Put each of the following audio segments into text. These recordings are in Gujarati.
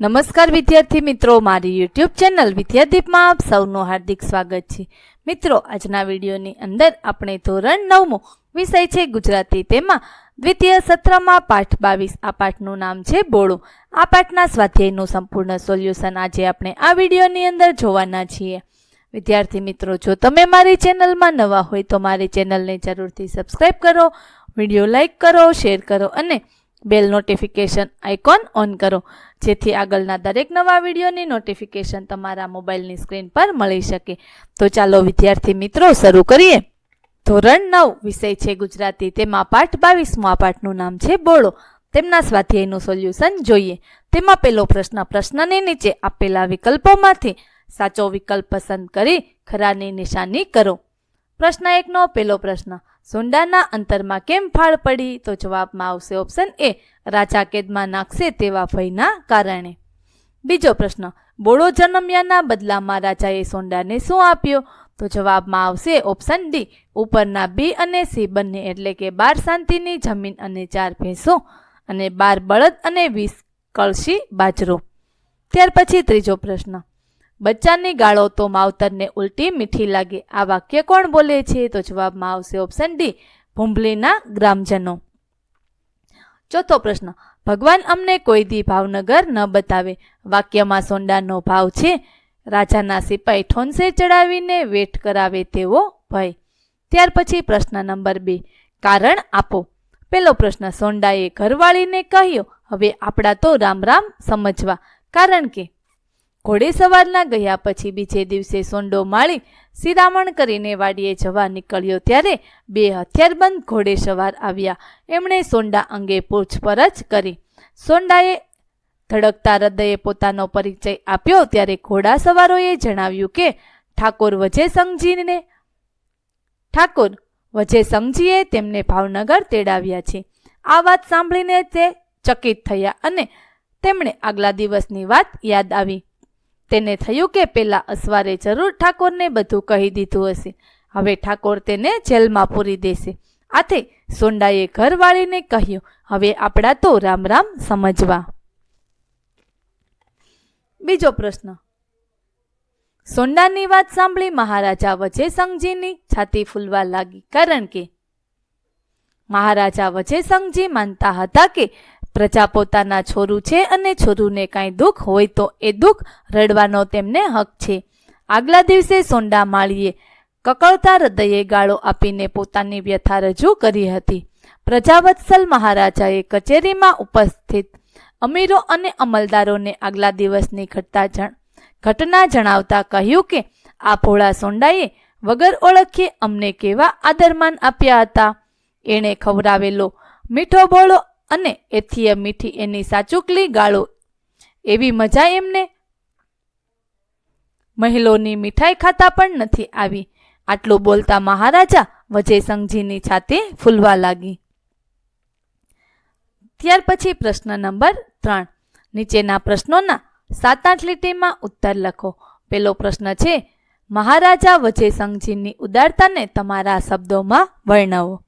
નમસ્કાર વિદ્યાર્થી મિત્રો, મારી યુટ્યુબ ચેનલ વિદ્યાદીપમાં આપ સૌનું હાર્દિક સ્વાગત છે. મિત્રો, આજના વિડીયોની અંદર આપણે ધોરણ નવમો વિષય છે ગુજરાતી તેમાં દ્વિતીય સત્રમાં પાઠ બાવીસ. આ પાઠનું નામ છે બોળો. આ પાઠના સ્વાધ્યાયનું સંપૂર્ણ સોલ્યુશન આજે આપણે આ વિડીયોની અંદર જોવાના છીએ. વિદ્યાર્થી મિત્રો, જો તમે મારી ચેનલમાં નવા હોય તો મારી ચેનલને જરૂરથી સબસ્ક્રાઈબ કરો, વીડિયો લાઈક કરો, શેર કરો અને બેલ નોટિફિકેશન આઇકોન ઓન કરો. જેથી આગળના દરેક નવા વિડીયોની નોટિફિકેશન તમારા મોબાઈલની સ્ક્રીન પર મળી શકે. તો ચાલો વિદ્યાર્થી મિત્રો, શરૂ કરીએ. ધોરણ નવ, વિષય છે ગુજરાતી. તેમાં પાઠ બાવીસમો પાઠનું નામ છે બોળો. તેમના સ્વાધ્યાયનું સોલ્યુશન જોઈએ. તેમાં પેલો પ્રશ્ન, પ્રશ્નની નીચે આપેલા વિકલ્પોમાંથી સાચો વિકલ્પ પસંદ કરી ખરાની નિશાની કરો. પ્રશ્ન એકનો, પેલો પ્રશ્ન. સોંડાના અંતરમાં કેમ ફાળ પડી? તો જવાબમાં આવશે ઓપ્શન એ રાજા કેદમાં નાખશે તેવા ભયના કારણે. બીજો પ્રશ્ન બોળો જન્મ્યાના બદલામાં રાજાએ સોંડાને શું આપ્યો? તો જવાબમાં આવશે ઓપ્શન ડી ઉપરના બી અને સી બંને એટલે કે બાર શાંતિની જમીન અને ચાર ભેંસો અને બાર બળદ અને વીસ કળશી બાજરો. ત્યાર પછી ત્રીજો પ્રશ્ન બચ્ચાની ગાળો તો માવતરને ઉલટી મીઠી લાગે. આ વાક્ય કોણ બોલે છે? તો જવાબમાં આવશે ઓપ્શન ડી ભૂંભલીના ગ્રામજનો. ચોથો પ્રશ્ન, ભગવાન અમને કોઈ દી ભાવનગર ન બતાવે. વાક્યમાં સોંડાનો ભાવ છે, રાજાના સિપાઈ ઠોનસે ચડાવીને વેઠ કરાવે તેવો ભય. ત્યાર પછી પ્રશ્ન નંબર બે, કારણ આપો. પેલો પ્રશ્ન, સોંડાએ ઘરવાળીને કહ્યો, હવે આપણા તો રામ રામ સમજવા. કારણ કે ઘોડે સવારના ગયા પછી બીજે દિવસે સોંડો માળી સિરામણ કરીને વાડીએ જવા નીકળ્યો ત્યારે બે હથિયારબંધ ઘોડે સવાર આવ્યા. એમણે સોંડા અંગે પૂછપરછ કરી. સોંડાએ ધડકતા હૃદયે પોતાનો પરિચય આપ્યો ત્યારે ઘોડા સવારોએ જણાવ્યું કે ઠાકોર વજેસંગજીને ઠાકોર વજેસંગજીએ તેમને ભાવનગર તેડાવ્યા છે. આ વાત સાંભળીને તે ચકિત થયા અને તેમણે આગલા દિવસની વાત યાદ આવી. તેને થયું કે પેલા અસવારે જરૂર ઠાકોરને બધું કહી દીધું હશે. હવે ઠાકોર તેને જેલમાં પૂરી દેશે. આથી સોંડાએ ઘરવાળીને કહ્યું, હવે આપણા તો રામ રામ સમજવા. બીજો પ્રશ્ન. સોંડાની વાત સાંભળી મહારાજા વજયસંઘજીની છાતી ફૂલવા લાગી. કારણ કે મહારાજા વજયસંઘજી માનતા હતા કે પ્રજા પોતાના છોરું છે અને છોરુને કાંઈ દુઃખ હોય તો એ દુઃખ રડવાનો તેમને હક છે. આગલા દિવસે સોંડા માળીએ કકળતા હૃદયે ગાળો આપીને પોતાની વ્યથા રજૂ કરી હતી. પ્રજાવત્સલ મહારાજાએ કચેરીમાં ઉપસ્થિત અમીરો અને અમલદારોને આગલા દિવસની ઘટતા જણ, ઘટના જણાવતા કહ્યું કે, આ ભોળા સોંડાએ વગર ઓળખીએ અમને કેવા આદરમાન આપ્યા હતા? એણે ખવડાવેલો મીઠો બોળો અને એથીય મીઠી એની સાચુકલી ગાળો. એવી મજા એમને. મહિલોની મીઠાઈ ખાતા પણ નથી આવી. આટલું બોલતા મહારાજા વજયસંઘજીની છાતી ફૂલવા લાગી. ત્યાર પછી પ્રશ્ન નંબર ત્રણ. નીચેના પ્રશ્નોના સાત આઠ લીટીમાં ઉત્તર લખો. પેલો પ્રશ્ન છે, મહારાજા વજયસંઘજીની ઉદારતાને તમારા શબ્દોમાં વર્ણવો.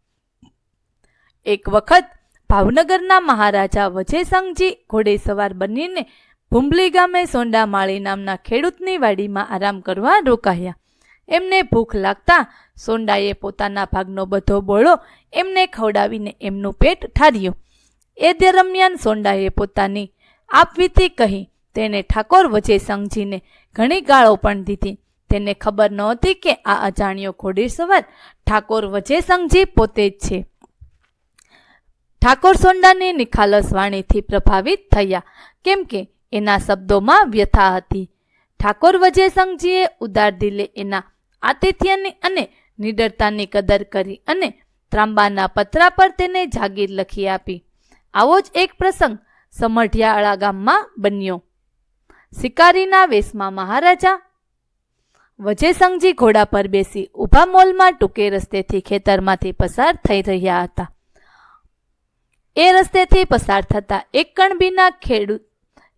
એક વખત ભાવનગરના મહારાજા વજયસંઘજી ઘોડેસવાર બનીને ભૂંબલી ગામે સોંડા માળી નામના ખેડૂતની વાડીમાં આરામ કરવા રોકાયા. એમને ભૂખ લાગતા સોંડાએ પોતાના ભાગનો બધો બોળો એમને ખવડાવીને એમનું પેટ ઠાર્યું. એ દરમિયાન સોંડાએ પોતાની આપવીતી કહી તેને ઠાકોર વજયસંઘજીને ઘણી ગાળો પણ દીધી. તેને ખબર નહોતી કે આ અજાણ્યો ઘોડેસવાર ઠાકોર વજયસંઘજી પોતે જ છે. ઠાકોર સોંડાની નિખાલસ વાણીથી પ્રભાવિત થયા. કેમ કે એના શબ્દોમાં વ્યથા હતી. ઠાકોર વજયસંઘજીએ ઉદાર દિલે એના આતિથ્યની અને નિડરતાની કદર કરી અને ત્રાંબાના પતરા પર તેને જાગીર લખી આપી. આવો જ એક પ્રસંગ સમઢિયાળા ગામમાં બન્યો. શિકારીના વેશમાં મહારાજા વજયસંઘજી ઘોડા પર બેસી ઊભા મોલમાં ટૂંકે રસ્તેથી ખેતરમાંથી પસાર થઈ રહ્યા હતા. એ રસ્તેથી પસાર થતા એકણબીના કણબીના ખેડૂત,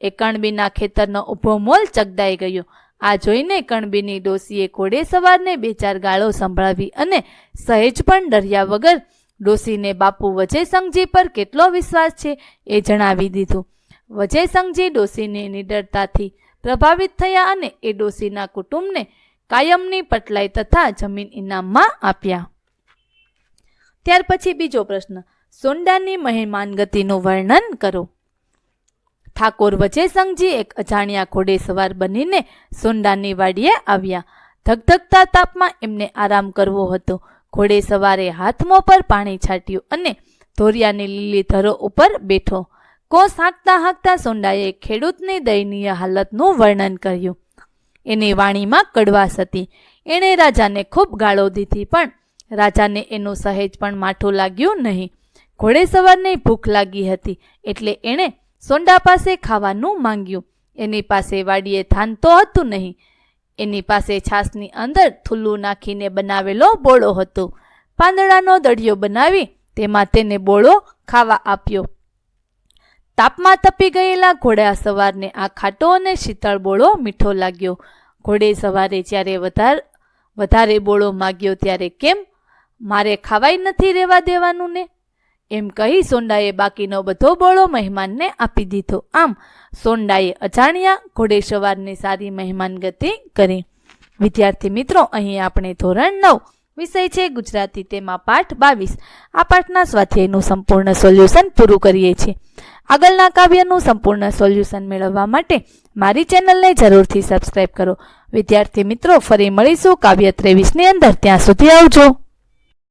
એકણબીના ખેતરનો ઊભો મોલ ચગદાઈ ગયો. આ જોઈને કણબીની ડોસીએ ઘોડે સવારને બે ચાર ગાળો સંભળાવી અને સહેજ પણ ડર્યા વગર ડોસીને બાપુ વજયસંઘજી પર કેટલો વિશ્વાસ છે એ જણાવી દીધું. વજયસંઘજી ડોસીની નિડરતાથી પ્રભાવિત થયા અને એ ડોસીના કુટુંબને કાયમની પટલાઈ તથા જમીન ઇનામમાં આપ્યા. ત્યાર પછી બીજો પ્રશ્ન. સોંડાની મહેમાન ગતિનું વર્ણન કરો. ઠાકોર વજયસંઘજી એક અજાણ્યા ઘોડે સવાર બનીને સોંડાની વાડીએ આવ્યા. ધગધગતા તાપમાં એમને આરામ કરવો હતો. ઘોડે સવારે હાથમો પર પાણી છાંટ્યું અને ધોરિયાની લીલી ધરો ઉપર બેઠો. કોસ હાંકતા હાંકતા સોંડાએ ખેડૂતની દયનીય હાલતનું વર્ણન કર્યું. એની વાણીમાં કડવાશ હતી. એણે રાજાને ખૂબ ગાળો દીધી પણ રાજાને એનું સહેજ પણ માઠું લાગ્યું નહીં. ઘોડેસવારને ભૂખ લાગી હતી એટલે એણે સોંડા પાસે ખાવાનું માંગ્યું. એની પાસે વાડીએ ધાન તો હતું નહીં. એની પાસે છાસની અંદર થુલ્લું નાખીને બનાવેલો બોળો હતો. પાંદડાનો દળિયો બનાવી તેમાં તેને બોળો ખાવા આપ્યો. તાપમાં તપી ગયેલા ઘોડા સવારને આ ખાટો અને શીતળ બોળો મીઠો લાગ્યો. ઘોડે સવારે જ્યારે વધારે વધારે બોળો માગ્યો ત્યારે કેમ? મારે ખાવાય નથી રહેવા દેવાનું ને? એમ કહી સોંડાએ બાકીનો બધો બોળો મહેમાનને આપી દીધો. આમ, સોંડાએ અજાણ્યા ઘોડેસવારની સારી મહેમાન ગતિ કરી. વિદ્યાર્થી મિત્રો, અહીં આપણે ધોરણ નવ વિષય છે ગુજરાતી, તેમાં પાઠ બાવીસ. આ પાઠના સ્વાધ્યાયનું સંપૂર્ણ સોલ્યુશન પૂરું કરીએ છીએ. આગળના કાવ્યનું સંપૂર્ણ સોલ્યુશન મેળવવા માટે મારી ચેનલને જરૂરથી સબસ્ક્રાઈબ કરો. વિદ્યાર્થી મિત્રો, ફરી મળીશું કાવ્ય ત્રેવીસની અંદર. ત્યાં સુધી આવજો.